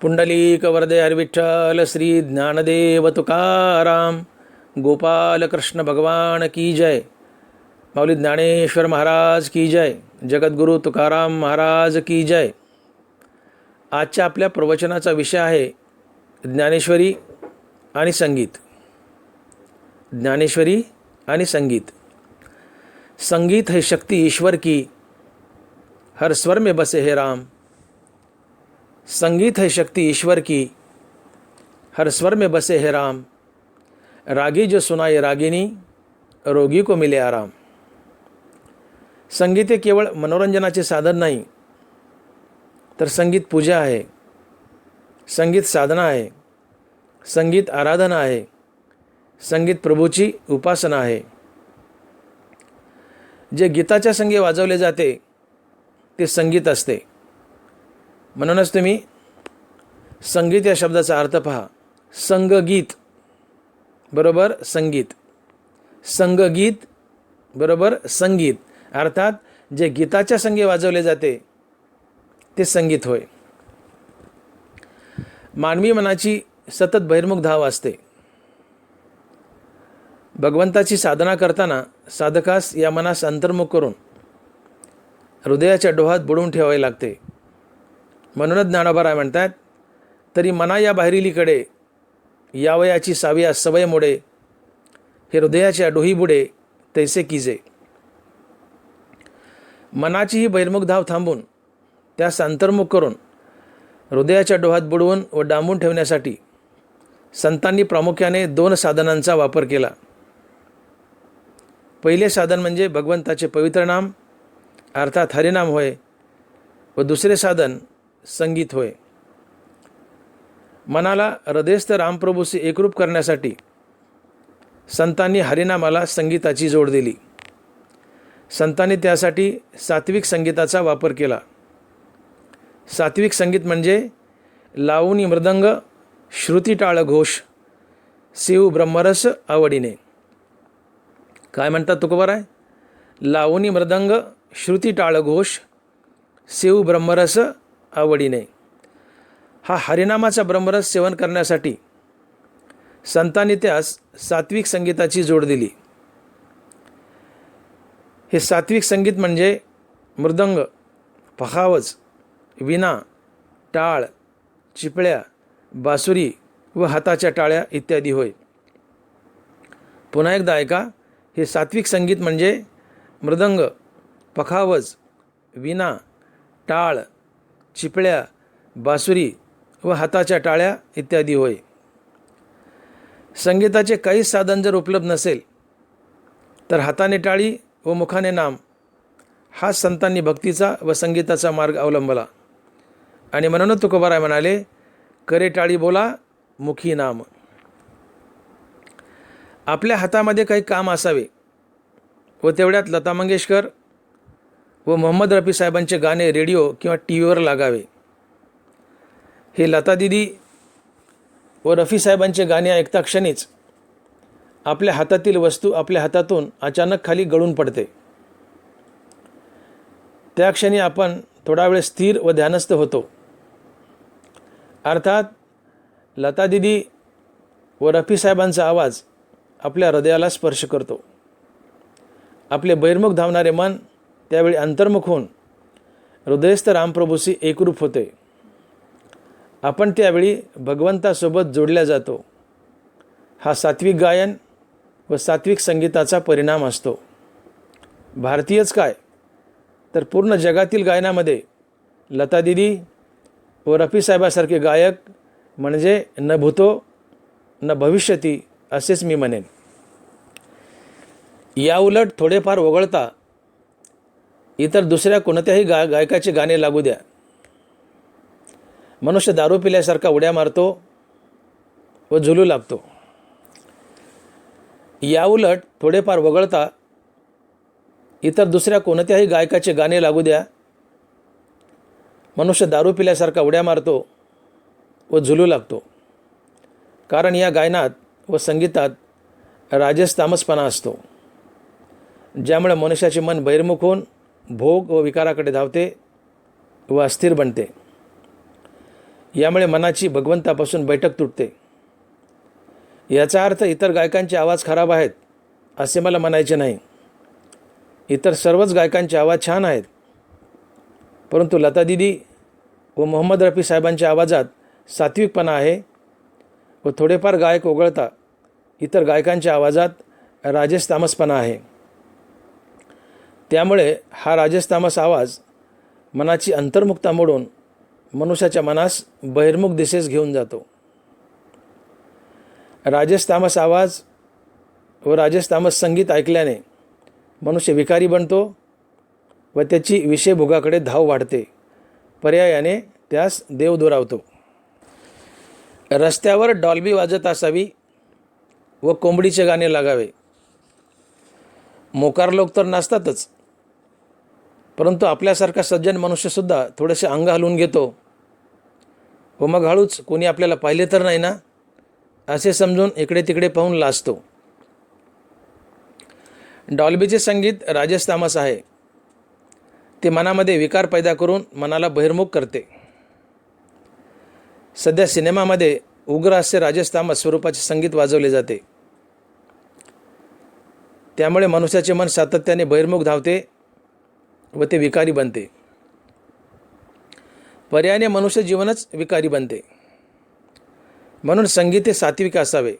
पुंडलिक वरदे हरविठ्ठल श्री ज्ञानदेव तुकाराम। गोपाल कृष्ण भगवान की जय। माऊली ज्ञानेश्वर महाराज की जय। जगद्गुरू तुकाराम महाराज की जय। आजच्या आपल्या प्रवचनाचा विषय आहे ज्ञानेश्वरी आणि संगीत। ज्ञानेश्वरी आणि संगीत। संगीत है शक्ति ईश्वर की। हर स्वर में बसे है राम। संगीत है शक्ति ईश्वर की हर स्वर में बसे है राम। रागी जो सुनाए रागिनी रोगी को मिले आराम। संगीत हे केवळ मनोरंजनाचे साधन नाही तर संगीत पूजा आहे संगीत साधना आहे संगीत आराधना आहे संगीत प्रभूची उपासना आहे जे गीताच्या संगी वाजवले जाते ते संगीत असते। म्हणूनच तुम्ही संगीत या शब्दाचा अर्थ पहा. संगगीत. बरोबर? संगीत. संगगीत बरोबर? संगीत. अर्थात जे गीताच्या संगे वाजवले जाते ते संगीत होय. मानवी मनाची सतत बहिर्मुख धाव असते. भगवंताची साधना करताना साधकास या मनास अंतर्मुख करून हृदयाच्या डोहात बुडवून ठेवावे लागते. म्हणूनच ज्ञानोबाराय म्हणतात तरी मना या बाहेरीलीकडे यावयाची साविया सवयमुळे हे हृदयाच्या डोही बुडे तैसे किजे. मनाची ही बहिर्मुख धाव थांबून त्यास अंतर्मुख करून हृदयाच्या डोहात बुडवून व डांबून ठेवण्यासाठी संतांनी प्रामुख्याने दोन साधनांचा वापर केला. पहिले साधन म्हणजे भगवंताचे पवित्र नाम अर्थात हरिनाम होय व दुसरे साधन संगीत होय. मनाला हृदयस्थ रामप्रभूशी एकरूप करण्यासाठी संतांनी हरिनामाला संगीताची जोड दिली. संतांनी त्यासाठी सात्विक संगीताचा वापर केला. सात्विक संगीत म्हणजे लावणी मृदंग श्रुतीटाळ घोष शिव ब्रह्मरस आवडीने. काय म्हणतात तुकोबर आहे लावणी मृदंग श्रुतीटाळ घोष शिव ब्रह्मरस आवडीने. हा हरिनामाचा ब्रह्मरस सेवन करण्यासाठी संतांनी त्यास सात्विक संगीताची जोड दिली. हे सात्विक संगीत म्हणजे मृदंग पखावज विना टाळ चिपळ्या बासुरी व हाताच्या टाळ्या इत्यादी होय. पुन्हा एकदा ऐका हे सात्विक संगीत म्हणजे मृदंग पखावज विना टाळ चिपळ्या बासुरी व हाताच्या टाळ्या इत्यादी होय. संगीताचे काहीच साधन जर उपलब्ध नसेल तर हाताने टाळी व मुखाने नाम हा संतांनी भक्तीचा व संगीताचा मार्ग अवलंबला. आणि म्हणूनच तुकोबाराय म्हणाले करे टाळी बोला मुखी नाम. आपल्या हातामध्ये काही काम असावे व तेवढ्यात लता मंगेशकर व मोहम्मद रफी साहेबांचे गाणे रेडिओ किंवा टी व्हीवर लागावे. हे लता दिदी व रफी साहेबांचे गाणे ऐकता क्षणीच आपल्या हातातील वस्तू आपल्या हातातून अचानक खाली गळून पडते. त्या क्षणी आपण थोडा वेळ स्थिर व ध्यानस्थ होतो. अर्थात लता दिदी व रफी साहेबांचा आवाज आपल्या हृदयाला स्पर्श करतो. आपले बहिर्मुख धावणारे मन त्यावेळी अंतर्मुख होऊन हृदयस्थ रामप्रभूशी एकरूप होते. आपण त्यावेळी भगवंतासोबत जोडल्या जातो. हा सात्विक गायन व सात्विक संगीताचा परिणाम असतो. भारतीयच काय? तर पूर्ण जगातील गायनामध्ये लता दिदी व रफीसाहेबासारखे गायक म्हणजे न भूतो न भविष्यती असेच मी म्हणेन. याउलट थोडेफार वगळता इतर दुसऱ्या कोणत्याही गा गायकाचे गाणे लागू द्या. मनुष्य दारू पिल्यासारखा उड्या मारतो व झुलू लागतो. याउलट थोडेफार वगळता इतर दुसऱ्या कोणत्याही गायकाचे गाणे लागू द्या. मनुष्य दारू पिल्यासारखा उड्या मारतो व झुलू लागतो. कारण या गायनात व संगीतात राजस तामसपणा असतो. ज्यामुळे मनुष्याचे मन बहिर्मुख होऊन भोग व विकाराकडे धावते व अस्थिर बनते. यामुळे मनाची भगवंतापासून बैठक तुटते. याचा अर्थ इतर गायकांचे आवाज खराब आहेत असे मला म्हणायचे नाही. इतर सर्वच गायकांचे आवाज छान आहेत. परंतु लता दिदी व मोहम्मद रफी साहेबांच्या आवाजात सात्विकपणा आहे व थोडेफार गायक वगळता इतर गायकांच्या आवाजात राजेश तामसपणा आहे. त्यामुळे हा राजेश तामस आवाज मनाची अंतर्मुखता मोडून मनुष्याच्या मनास बहिर्मुख दिशेस घेऊन जातो. राजेश तामस आवाज व राजेश तामस संगीत ऐकल्याने मनुष्य विकारी बनतो व त्याची विषयभोगाकडे धाव वाढते. पर्यायाने त्यास देव दुरावतो. रस्त्यावर डॉल्बी वाजत असावी व कोंबडीचे गाणे लागावे. मोकार लोक तर नसतातच परंतु आपल्यासारखा सज्जन मनुष्यसुद्धा थोडेसे अंग हलवून घेतो. व मग हळूच कोणी आपल्याला पाहिले तर नाही ना? असे समजून इकडे तिकडे पाहून लाजतो. डॉल्बीचे संगीत राजेश तामस आहे. ते मनामध्ये विकार पैदा करून मनाला बहिर्मुख करते. सध्या सिनेमामध्ये उग्र असे राजेश तामस स्वरूपाचे संगीत वाजवले जाते. त्यामुळे मनुष्याचे मन सातत्याने बहिर्मुख धावते व ते विकारी बनते. पर्यायाने मनुष्य जीवनच विकारी बनते. म्हणून संगीत हे सात्विक असावे.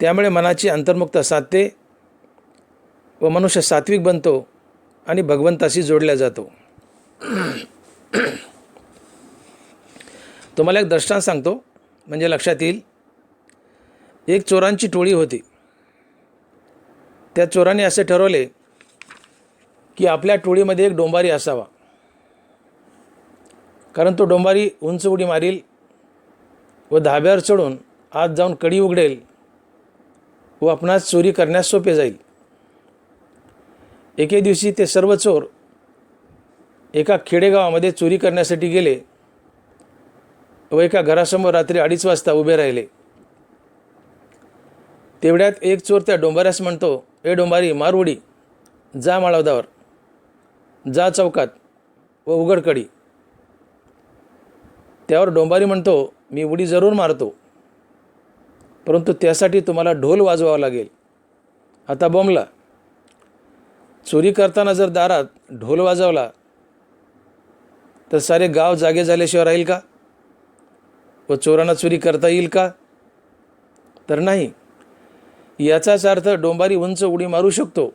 त्यामुळे मनाची अंतर्मुक्ता साधते व मनुष्य सात्विक बनतो आणि भगवंताशी जोडला जातो. तुम्हाला एक दृष्टांत सांगतो. म्हणजे लक्षात येईल. एक चोरांची टोळी होती. त्या चोराने असे ठरवले की आपल्या टोळीमध्ये एक डोंबारी असावा. कारण तो डोंबारी उंच उडी मारील व धाब्यावर चढून आत जाऊन कडी उघडेल व आपणास चोरी करण्यास सोपे जाईल. एके दिवशी ते सर्व चोर एका खेडेगावामध्ये चोरी करण्यासाठी गेले व एका घरासमोर रात्री अडीच वाजता उभे राहिले. तेवढ्यात एक चोर त्या डोंबाऱ्यास म्हणतो ए डोंबारी मार जा माळवदावर जा चौकात व उघडकडी. त्यावर डोंबारी म्हणतो मी उडी जरूर मारतो. परंतु त्यासाठी तुम्हाला ढोल वाजवावा लागेल. आता बोंबला. चोरी करताना जर दारात ढोल वाजवला तर सारे गाव जागे झाल्याशिवाय राहील का? व चोरांना चोरी करता येईल का? तर नाही. याचाच अर्थ डोंबारी उंच उडी मारू शकतो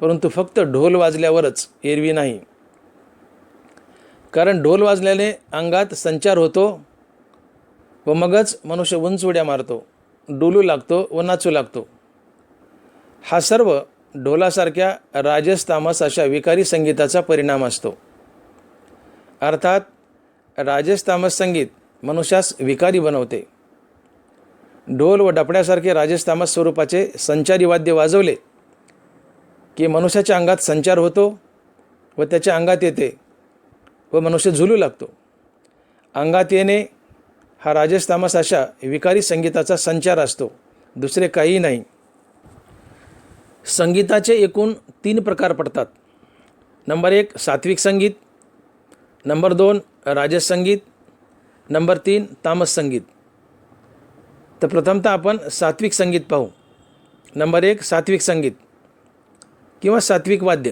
परंतु फक्त ढोल वाजल्यावरच एरवी नाही. कारण ढोल वाजल्याने अंगात संचार होतो व मगच मनुष्य उंच उड्या मारतो डोलू लागतो व नाचू लागतो. हा सर्व ढोलासारख्या राजस्तामस अशा विकारी संगीताचा परिणाम असतो. अर्थात राजस्तामस संगीत मनुष्यास विकारी बनवते. ढोल व डपण्यासारखे राजेश तामस स्वरूपाचे संचारी वाद्य वाजवले की मनुष्याच्या अंगात संचार होतो व त्याच्या अंगात येते व मनुष्य झुलू लागतो. अंगात येणे हा राजेश तामस अशा विकारी संगीताचा संचार असतो दुसरे काहीही नाही. संगीताचे एकूण तीन प्रकार पडतात. नंबर एक सात्विक संगीत. नंबर दोन राजस संगीत. नंबर तीन तामस संगीत. तर प्रथमतः आपण सात्विक संगीत पाहू. नंबर एक सात्विक संगीत किंवा सात्विक वाद्य.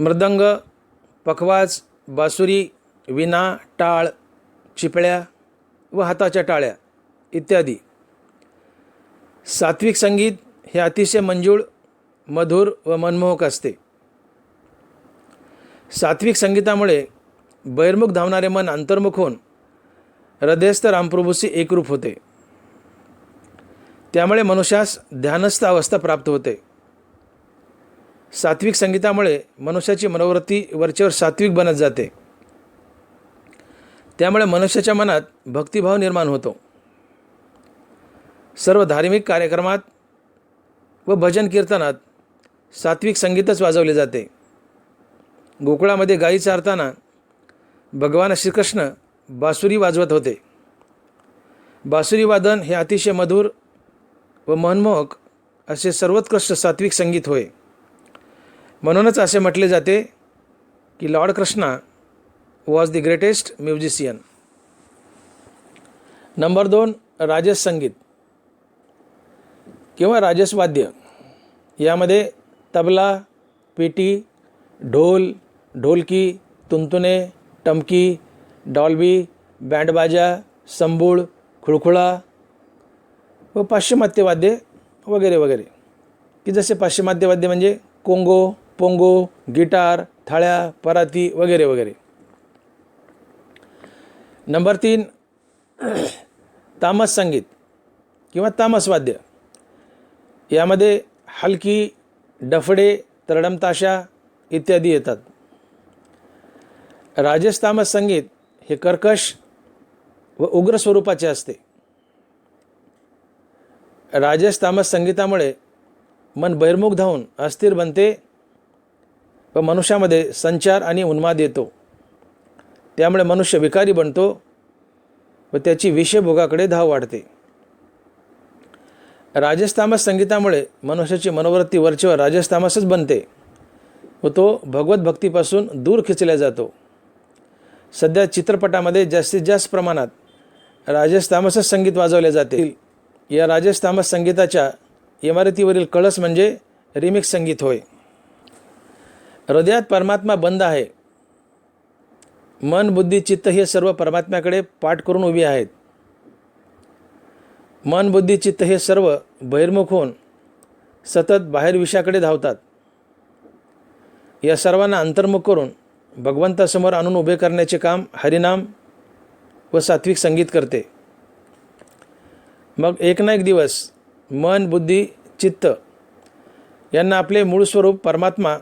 मृदंग पखवाज बासुरी विना टाळ चिपळ्या व हाताच्या टाळ्या इत्यादी. सात्विक संगीत हे अतिशय मंजूळ मधुर व मनमोहक असते. सात्विक संगीतामुळे बहिर्मुख धावणारे मन अंतर्मुख होऊन हृदयस्थ रामप्रभूशी एकरूप होते. त्यामुळे मनुष्यास ध्यानस्थ अवस्था प्राप्त होते. सात्विक संगीतामुळे मनुष्याची मनोवृत्ती वरचेवर सात्विक बनत जाते. त्यामुळे मनुष्याच्या मनात भक्तिभाव निर्माण होतो. सर्व धार्मिक कार्यक्रमात व भजन कीर्तनात सात्विक संगीतच वाजवले जाते. गोकुळामध्ये गाई चारताना भगवान श्रीकृष्ण बासुरी वाजवत होते. बासुरी वादन हे अतिशय मधुर व मनमोहक असे सर्वोत्कृष्ट सात्विक संगीत होय. म्हणूनच असे म्हटले जाते की lord Krishna was the greatest musician number दोन राजस संगीत. किंवा राजसवाद्य यामध्ये तबला पेटी ढोल ढोलकी तुंतुने टमकी डॉल्बी बँडबाजा संबूळ खुळखुळा व पाश्चिमात्य वाद्ये वगैरे वगैरे. की जसे पाश्चिमात्य वाद्य म्हणजे कोंगो पोंगो गिटार थाळ्या पराती वगैरे वगैरे. नंबर तीन तामस संगीत किंवा तामस वाद्य. यामध्ये हलकी डफडे तरडमताशा इत्यादी येतात. राजेश तामस संगीत हे कर्कश व उग्र स्वरूपाचे असते. राजस तामस संगीतामुळे मन बहिर्मुख धावून अस्थिर बनते व मनुष्यामध्ये संचार आणि उन्माद येतो. त्यामुळे मनुष्य विकारी बनतो व त्याची विषयभोगाकडे धाव वाढते. राजस्थामस संगीतामुळे मनुष्याची मनोवृत्ती वरचेवर राजस्थामसच बनते व तो भगवत भक्तीपासून दूर खेचला जातो. सध्या चित्रपटामध्ये जास्तीत जास्त प्रमाणात राजस्थामसच संगीत वाजवले जाते या राजस्थामस संगीताच्या इमारतीवरील कळस म्हणजे रिमिक्स संगीत होय. हृदयात परमात्मा बंद आहे. मन बुद्धी चित्त हे सर्व परमात्म्याकडे पाठ करून उभी आहेत. मन बुद्धी चित्त हे सर्व बहिर्मुख होऊन सतत बाहेर विषयाकडे धावतात. या सर्वांना अंतर्मुख करून भगवंतासमोर आणून उभे करण्याचे काम हरिनाम व सात्विक संगीत करते. मग एक ना एक दिवस मन बुद्धी चित्त यांना आपले मूळ स्वरूप परमात्मा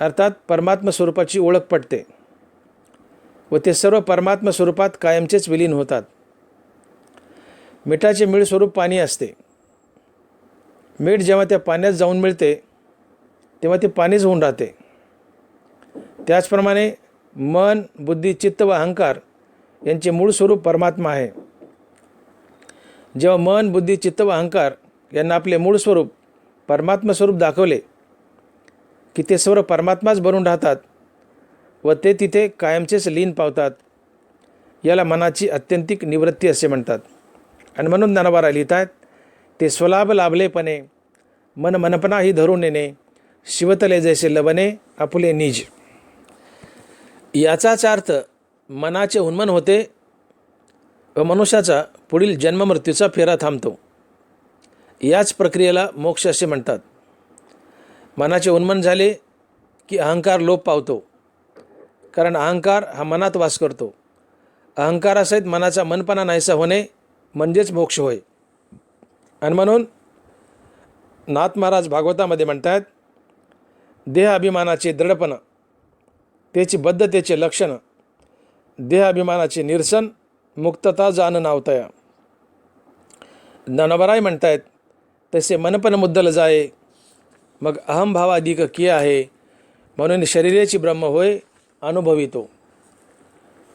अर्थात परमात्मा स्वरूपाची ओळख पडते व ते सर्व परमात्मा स्वरूपात कायमचेच विलीन होतात. मिठाचे मीळ स्वरूप पाणी असते. मीठ जेव्हा त्या पाण्यात जाऊन मिळते तेव्हा ते पाणीच होऊन राहते. त्याचप्रमाणे मन बुद्धी चित्त व अहंकार यांचे मूळ स्वरूप परमात्मा आहे. जेव्हा मन बुद्धी चित्त व अहंकार यांना आपले मूळ स्वरूप परमात्मा स्वरूप दाखवले की ते सर्व परमात्माच बनून राहतात व ते तिथे कायमचेच लीन पावतात याला मनाची अत्यंतिक निवृत्ती असे म्हणतात. आणि म्हणून ज्ञानवारा लिहितात ते स्वलाभ लाभलेपणे मन मनपणाही धरून येणे शिवतले जैसे लवणे आपुले निज. याचाच अर्थ मनाचे उन्मन होते व मनुष्याचा पुढील जन्ममृत्यूचा फेरा थांबतो. याच प्रक्रियेला मोक्ष असे म्हणतात. मनाचे उन्मन झाले की अहंकार लोप पावतो. कारण अहंकार हा मनात वास करतो. अहंकारासहित मनाचा मनपणा नाहीसा होणे म्हणजेच मोक्ष होय. आणि म्हणून नाथ महाराज भागवतामध्ये म्हणतात देह अभिमानाचे दृढपण त्याची बद्धतेचे लक्षण. देहाभिमानाचे निरसन मुक्तता जाण नावतया ज्ञानोबराय म्हणतायत तसे मनपण मुद्दल जाये मग अहमभाव अधिक किया आहे म्हणून शरीराची ब्रह्म होय अनुभवितो.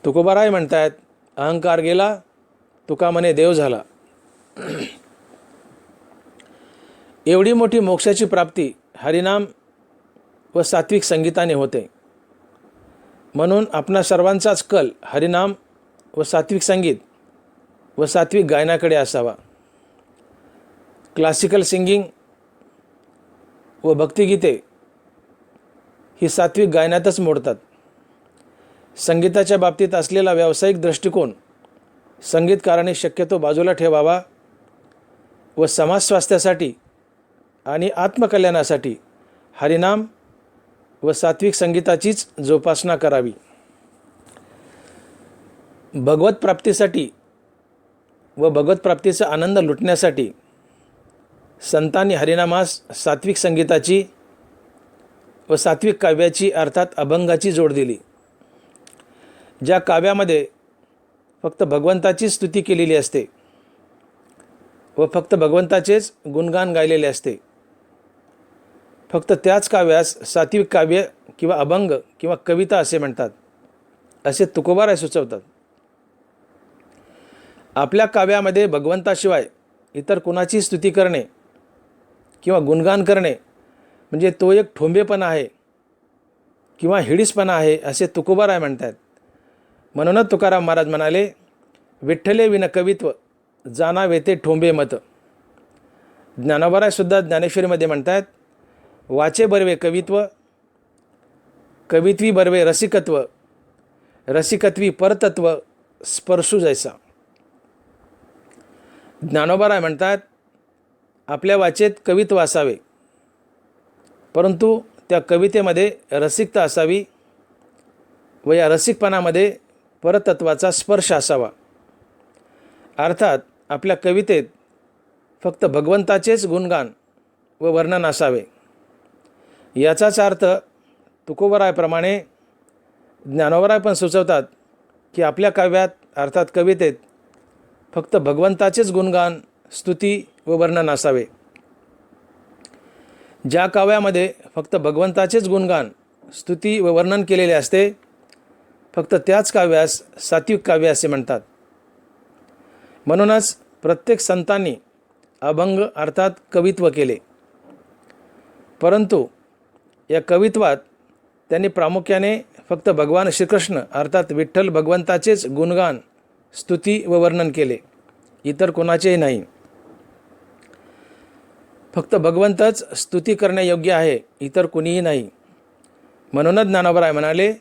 तुकोबाराय म्हणतायत अहंकार गेला तुका म्हणे देव झाला. एवढी मोठी मोक्षाची प्राप्ती हरिनाम व सात्विक संगीताने होते. म्हणून आपणा सर्वांचाच कल हरिनाम व सात्विक संगीत व सात्विक गायनाकडे असावा. क्लासिकल सिंगिंग व भक्तिगीते ही सात्विक गायनातच मोडतात. संगीताच्या बाबतीत असलेला व्यावसायिक दृष्टिकोन संगीतकाराने शक्यतो बाजूला ठेवावा व समाज स्वास्थ्यासाठी आणि आत्मकल्याणासाठी हरिनाम व सात्विक संगीताचीच जोपासना करावी. भगवत प्राप्तीसाठी व भगवत प्राप्तीचा आनंद लुटण्यासाठी संतांनी हरिनामास सात्विक संगीताची व सात्विक काव्याची अर्थात अभंगाची जोड दिली. ज्या काव्यामध्ये फक्त भगवंताची स्तुती केलेली असते व फक्त भगवंताचेच गुणगान गायलेले असते. फक्त त्याच काव्यास सात्विक काव्य किंवा अभंग किंवा कविता असे म्हणतात असे तुकोबाराय सुचवतात. आपल्या काव्यामध्ये भगवंताशिवाय इतर कुणाची स्तुती करणे किंवा गुणगान करणे म्हणजे तो एक ठोंबेपणा आहे किंवा हिडीसपणा आहे असे तुकोबाराय म्हणतात म्हणूनच तुकाराम महाराज म्हणाले विठ्ठले विन कवित्व जाणावेते ठोंबे मत. ज्ञानोबरायसुद्धा ज्ञानेश्वरीमध्ये म्हणतात वाचे बर्वे कवित्व कवित्वी बर्वे रसिकत्व रसिकत्वी परतत्व स्पर्शू जैसा. ज्ञानोबाराय म्हणतात आपल्या वाचेत कवित्व असावे परंतु त्या कवितेमध्ये रसिकता असावी व या रसिकपणामध्ये परतत्वाचा स्पर्श असावा. अर्थात आपल्या कवितेत फक्त भगवंताचेच गुणगान व वर्णन असावे. याचाच अर्थ तुकोबरायप्रमाणे ज्ञानोबराय पण सुचवतात की आपल्या काव्यात अर्थात कवितेत फक्त भगवंताचेच गुणगान स्तुती व वर्णन असावे. ज्या काव्यामध्ये फक्त भगवंताचेच गुणगान स्तुती व वर्णन केलेले असते फक्त त्याच काव्यास सात्विक काव्य असे म्हणतात. म्हणूनच प्रत्येक संतांनी अभंग अर्थात कवित्व केले. परंतु या कवित्वात त्यांनी प्रामुख्याने फक्त भगवान श्रीकृष्ण अर्थात विठ्ठल भगवंताचेच गुणगान स्तुती व वर्णन केले. इतर कोणाचेही नाही. फक्त भगवंतच स्तुती करण्यायोग्य आहे इतर कुणीही नाही. म्हणूनच ज्ञानोबराय म्हणाले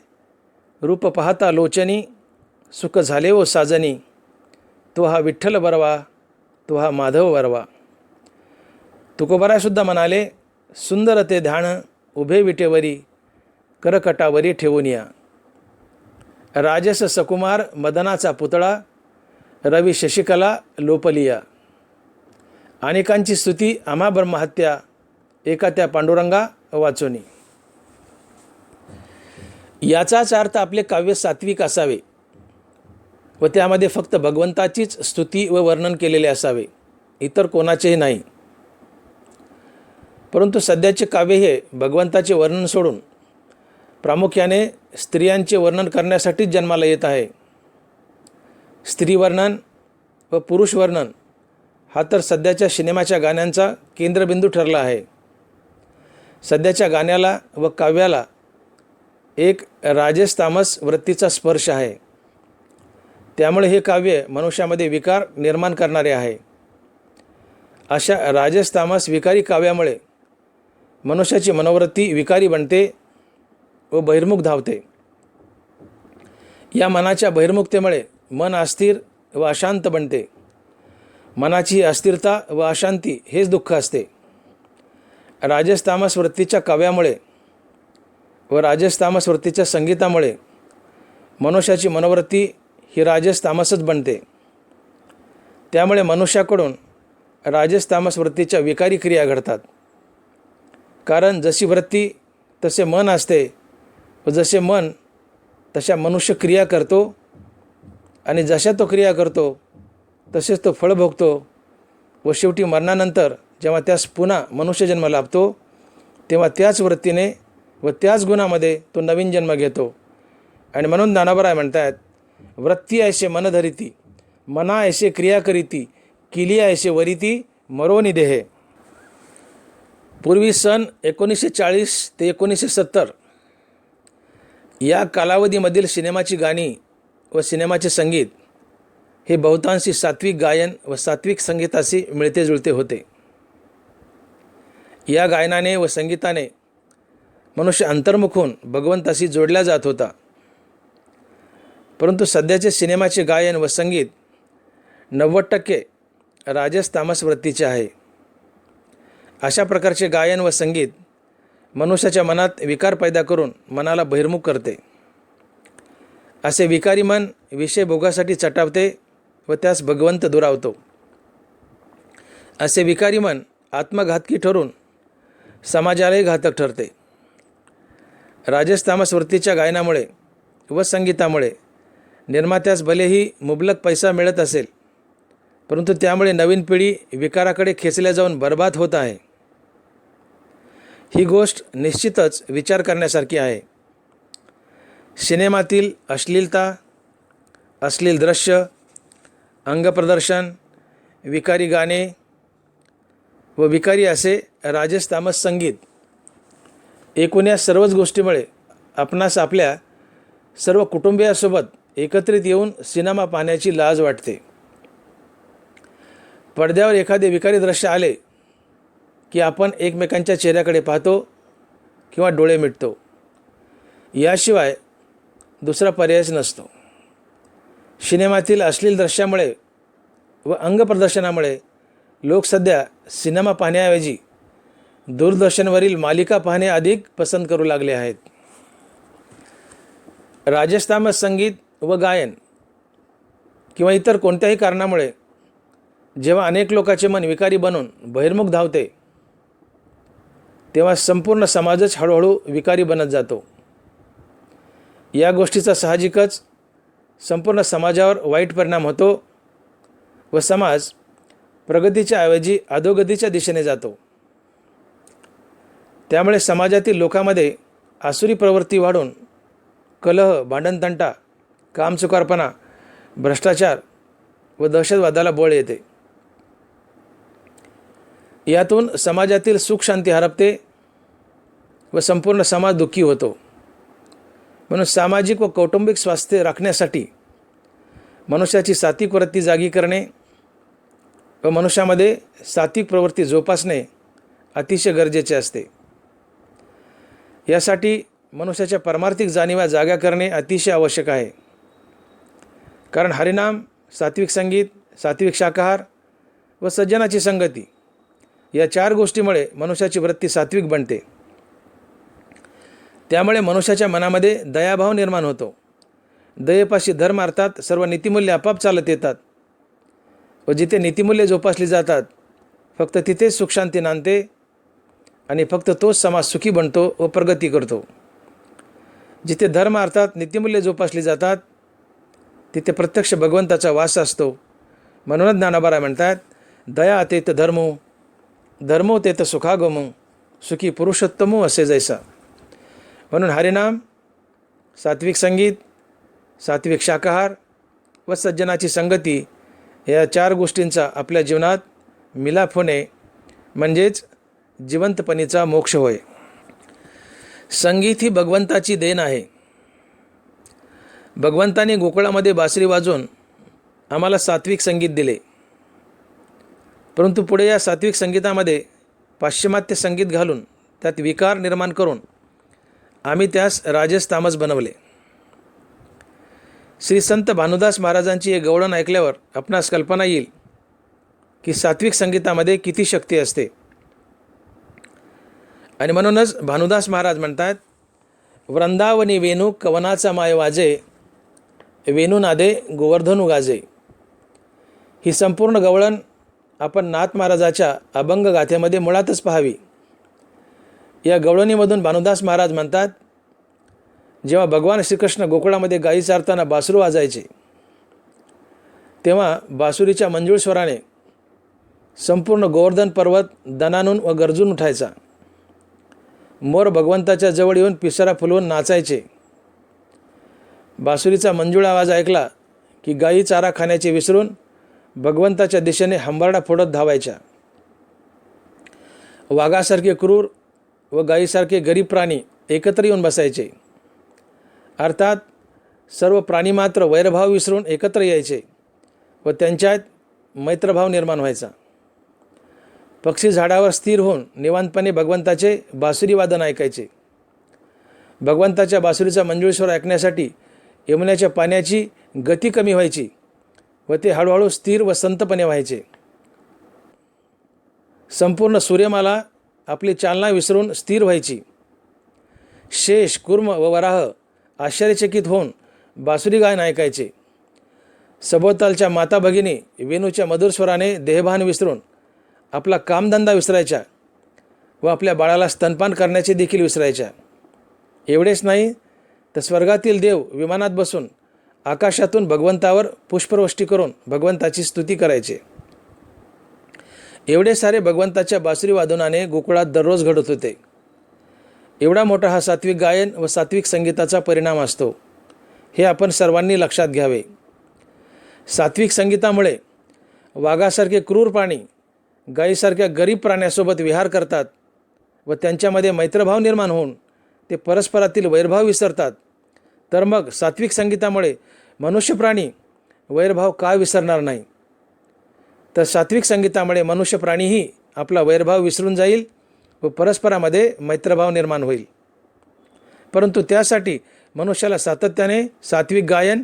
रूप पाहता लोचनी सुख झाले व साजनी. तो हा विठ्ठल बरवा तो हा माधव बरवा. तुकोबरायसुद्धा म्हणाले सुंदर ते ध्यान उभे विटेवरी करकटावरी ठेवून या. राजस सकुमार मदनाचा पुतळा रवी शशिकला लोपलिया. अनेकांची स्तुती आम्हा ब्रह्महत्या एका त्या पांडुरंगा वाचोनी. याचाच अर्थ आपले काव्य सात्विक असावे व त्यामध्ये फक्त भगवंताचीच स्तुती व वर्णन केलेले असावे. इतर कोणाचेही नाही. परंतु सध्याचे काव्य हे भगवंताचे वर्णन सोडून प्रामुख्याने स्त्रियांचे वर्णन करण्यासाठीच जन्माला येत आहे. स्त्रीवर्णन व पुरुष वर्णन हा तर सध्याच्या सिनेमाच्या गाण्यांचा केंद्रबिंदू ठरला आहे. सध्याच्या गाण्याला व काव्याला एक राजेश तामस वृत्तीचा स्पर्श आहे. त्यामुळे हे काव्य मनुष्यामध्ये विकार निर्माण करणारे आहे. अशा राजेश तामस विकारी काव्यामुळे मनुष्याची मनोवृत्ती विकारी बनते व बहिर्मुख धावते. या मनाच्या बहिर्मुखतेमुळे मन अस्थिर व अशांत बनते. मनाची अस्थिरता व अशांती हेच दुःख असते. राजेश तामस वृत्तीच्या काव्यामुळे व राजेश तामस वृत्तीच्या संगीतामुळे मनुष्याची मनोवृत्ती ही राजेश तामसच बनते. त्यामुळे मनुष्याकडून राजेश तामस वृत्तीच्या विकारी क्रिया घडतात. कारण जशी वृत्ती तसे मन असते व जसे मन तशा मनुष्य क्रिया करतो आणि जशा तो क्रिया करतो तसेच तो फळ भोगतो व शेवटी मरणानंतर जेव्हा त्यास पुन्हा मनुष्यजन्म लाभतो तेव्हा त्याच वृत्तीने व त्याच गुणामध्ये तो नवीन जन्म घेतो. आणि म्हणून दानाबराय म्हणतात वृत्ती ऐसे मन धरिती मना ऐसे क्रिया करीती किली ऐसे वरिती मरोनी देहे पूर्वी सन एकोणीसशे चाळीस ते एकोणीसशे सत्तर या कालावधीमधील सिनेमाची गाणी व सिनेमाचे संगीत हे बहुतांशी सात्विक गायन व सात्विक संगीताशी मिळते जुळते होते. या गायनाने व संगीताने मनुष्य अंतर्मुख होऊन भगवंताशी जोडला जात होता. परंतु सध्याचे सिनेमाचे गायन व संगीत नव्वद टक्के राजस तामस वृत्तीचे आहे. अशा प्रकारचे गायन व संगीत मनुष्याच्या मनात विकार पैदा करून मनाला बहिर्मुख करते. असे विकारी मन विषय भोगासाठी चटावते व त्यास भगवंत दुरावतो. असे विकारी मन आत्मघातकी ठरून समाजालाही घातक ठरते. राजस वृत्तीच्या गायनामुळे व संगीतामुळे निर्मात्यास भलेही मुबलक पैसा मिळत असेल परंतु त्यामुळे नवीन पिढी विकाराकडे खेचल्या जाऊन बर्बाद होत आहे. ही गोष्ट निश्चितच विचार करण्यासारखी आहे. सिनेमातील अश्लीलता अश्लील दृश्य अंगप्रदर्शन विकारी गाणे व विकारी असे राजेश तामस संगीत एकूण या सर्वच गोष्टीमुळे आपणास आपल्या सर्व कुटुंबियासोबत एकत्रित येऊन सिनेमा पाहण्याची लाज वाटते. पडद्यावर एखादे विकारी दृश्य आले की आपण एकमेकांच्या चेहऱ्याकडे पाहतो किंवा डोळे मिटतो. याशिवाय दुसरा पर्यायच नसतो. सिनेमातील अश्लील दृश्यामुळे व अंगप्रदर्शनामुळे लोक सध्या सिनेमा पाहण्याऐवजी दूरदर्शनवरील मालिका पाहणे अधिक पसंत करू लागले आहेत. राजस्थान संगीत व गायन किंवा इतर कोणत्याही कारणामुळे जेव्हा अनेक लोकांचे मन विकारी बनून बहिर्मुख धावते तेव्हा संपूर्ण समाजच हळूहळू विकारी बनत जातो. या गोष्टीचा साहजिकच संपूर्ण समाजावर वाईट परिणाम होतो व समाज प्रगतीच्या ऐवजी अधोगतीच्या दिशेने जातो. त्यामुळे समाजातील लोकांमध्ये आसुरी प्रवृत्ती वाढून कलह भांडणतंटा कामचुकारपणा भ्रष्टाचार व दहशतवादाला बळ येते. यातून समाजातील सुख शांती हरपते व संपूर्ण समाज दुःखी होतो. म्हणून सामाजिक व कौटुंबिक स्वास्थ्य राखण्यासाठी मनुष्याची सात्विक वृत्ती जागी करणे व मनुष्यामध्ये सात्विक प्रवृत्ती जोपासणे अतिशय गरजेचे असते. यासाठी मनुष्याच्या परमार्थिक जाणीवा जागा करणे अतिशय आवश्यक आहे. कारण हरिनाम सात्विक संगीत सात्विक शाकाहार व सज्जनाची संगती या चार गोष्टीमुळे मनुष्याची वृत्ती सात्विक बनते. त्यामुळे मनुष्याच्या मनामध्ये दयाभाव निर्माण होतो. दयेपाशी धर्म अर्थात सर्व नीतिमूल्य आपाप चालत येतात. व जिथे नीतिमूल्य जोपासली जातात फक्त तिथेच सुखशांती नांदते आणि फक्त तोच समाज सुखी बनतो व प्रगती करतो. जिथे धर्म अर्थात नीतिमूल्य जोपासली जातात तिथे प्रत्यक्ष भगवंताचा वास असतो. म्हणूनच ज्ञानाबारा म्हणतात दया तेत धर्मो धर्मो तेत सुखागम सुखी पुरुषोत्तमो असे जैसा. म्हणून हरिनाम सात्विक संगीत सात्विक शाकाहार व सज्जनाची संगती या चार गोष्टींचा आपल्या जीवनात मिलाफ होणे म्हणजेच जिवंतपणीचा मोक्ष होय. संगीत ही भगवंताची देण आहे. भगवंताने गोकुळामध्ये बासरी वाजून आम्हाला सात्विक संगीत दिले. परंतु पुढे या सात्विक संगीतामध्ये पाश्चिमात्य संगीत घालून त्यात विकार निर्माण करून आम्ही त्यास राजेश तामस बनवले. श्री संत भानुदास महाराजांची हे गवळण ऐकल्यावर आपणास कल्पना येईल की सात्विक संगीतामध्ये किती शक्ती असते. आणि म्हणूनच भानुदास महाराज म्हणतात वृंदावनी वेणू कवनाचा माय वाजे वेणू नादे गोवर्धनू गाजे. ही संपूर्ण गवळण आपण नाथ महाराजाच्या अभंग गाथेमध्ये मुळातच पाहावी. या गवळणीमधून भानुदास महाराज म्हणतात जेव्हा भगवान श्रीकृष्ण गोकुळामध्ये गायी चारताना बासरू वाजायचे तेव्हा बासुरीच्या मंजूळ स्वराने संपूर्ण गोवर्धन पर्वत दनानून व गरजून उठायचा. मोर भगवंताच्या जवळ येऊन पिसारा फुलवून नाचायचे. बासुरीचा मंजूळ आवाज ऐकला की गायी चारा खाण्याचे विसरून भगवंताच्या दिशेने हंबरडा फोडत धावायच्या. वाघासारखे क्रूर व गायीसारखे गरीब प्राणी एकत्र येऊन बसायचे. अर्थात सर्व प्राणी मात्र वैरभाव विसरून एकत्र यायचे व त्यांच्यात मैत्रभाव निर्माण व्हायचा. पक्षी झाडावर स्थिर होऊन निवांतपणे भगवंताचे बासुरी वादन ऐकायचे. भगवंताच्या बासुरीचा मंजुळेश्वर ऐकण्यासाठी यमुन्याच्या पाण्याची गती कमी व्हायची. व ते हळूहळू स्थिर व संतपणे व्हायचे. संपूर्ण सूर्यमाला आपली चालना विसरून स्थिर व्हायची. शेष कुर्म व वराह आश्चर्यचकित होऊन बासुरी गायन ऐकायचे. सभोवतालच्या माता भगिनी वेणूच्या मधुरस्वराने देहभान विसरून आपला कामधंदा विसरायच्या व आपल्या बाळाला स्तनपान करण्याचे देखील विसरायच्या. एवढेच नाही तर स्वर्गातील देव विमानात बसून आकाशातून भगवंतावर पुष्पवृष्टी करून भगवंताची स्तुती करायचे. एवढे सारे भगवंताच्या बासरी वादनाने गोकुळात दररोज घडत होते. एवढा मोठा हा सात्विक गायन व सात्विक संगीताचा परिणाम असतो. हे आपण सर्वांनी लक्षात घ्यावे. सात्विक संगीतामुळे वाघासारखे क्रूर प्राणी गायीसारख्या गरीब प्राण्यासोबत विहार करतात व त्यांच्यामध्ये मैत्रभाव निर्माण होऊन ते परस्परातील वैरभाव विसरतात. तर मग सात्विक संगीतामुळे मनुष्यप्राणी वैरभाव का विसरणार नाही? तर सात्विक संगीतामुळे मनुष्यप्राणीही आपला वैरभाव विसरून जाईल व परस्परामध्ये मैत्रभाव निर्माण होईल. परंतु त्यासाठी मनुष्याला सातत्याने सात्विक गायन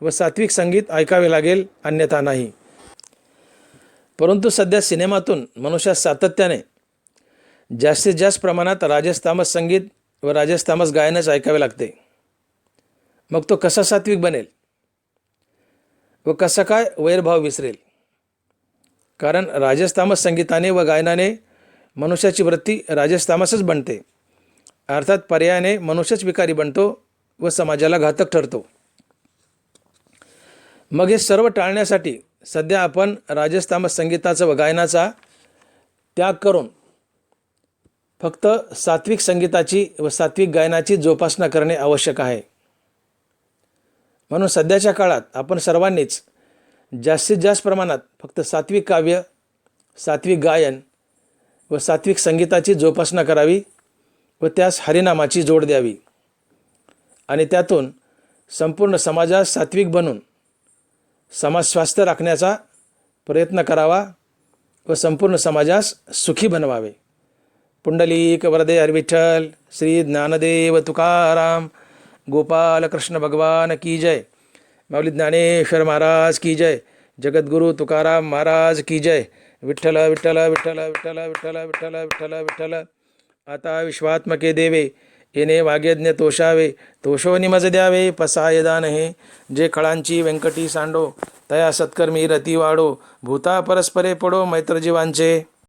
व सात्विक संगीत ऐकावे लागेल अन्यथा नाही. परंतु सध्या सिनेमातून मनुष्यास सातत्याने जास्तीत जास्त प्रमाणात राजस्थामस संगीत व राजस्थामस गायनच ऐकावे लागते. मग तो कसा सात्विक बनेल? व कसा काय वैरभाव विसरेल? कारण राजस्थामस संगीताने व गायनाने मनुष्याची वृत्ती राजस्थामसच बनते. अर्थात पर्यायाने मनुष्यच विकारी बनतो व समाजाला घातक ठरतो. मग हे सर्व टाळण्यासाठी सध्या आपण राजस्थामस संगीताचा व गायनाचा त्याग करून फक्त सात्विक संगीताची व सात्विक गायनाची जोपासना करणे आवश्यक आहे. म्हणून सध्याच्या काळात आपण सर्वांनीच जास्तीत जास्त प्रमाणात फक्त सात्विक काव्य सात्विक गायन व सात्विक संगीताची जोपासना करावी व त्यास हरिनामाची जोड द्यावी. आणि त्यातून संपूर्ण समाजात सात्विक बनून समाज स्वास्थ्य राखण्याचा प्रयत्न करावा व संपूर्ण समाजास सुखी बनवावे. पुंडलिक वरदे हरविठ्ठल श्री ज्ञानदेव तुकाराम गोपाल कृष्ण भगवान की जय। माऊली ज्ञानेश्वर महाराज की जय। जगद्गुरु तुकाराम महाराज की जय। विठ्ठल विठ्ठल विठ्ठल विठ्ठल विठ्ठल विठ्ठल विठ्ठल विठ्ठल। आता विश्वात्मके देवे येणे वाग्यज्ञ तोषावे तोषो निमज द्यावे पसाय दान हे। जे खळांची व्यंकटी सांडो तया सत्कर्मी रती वाढो भूता परस्परे पडो मैत्रजीवांचे।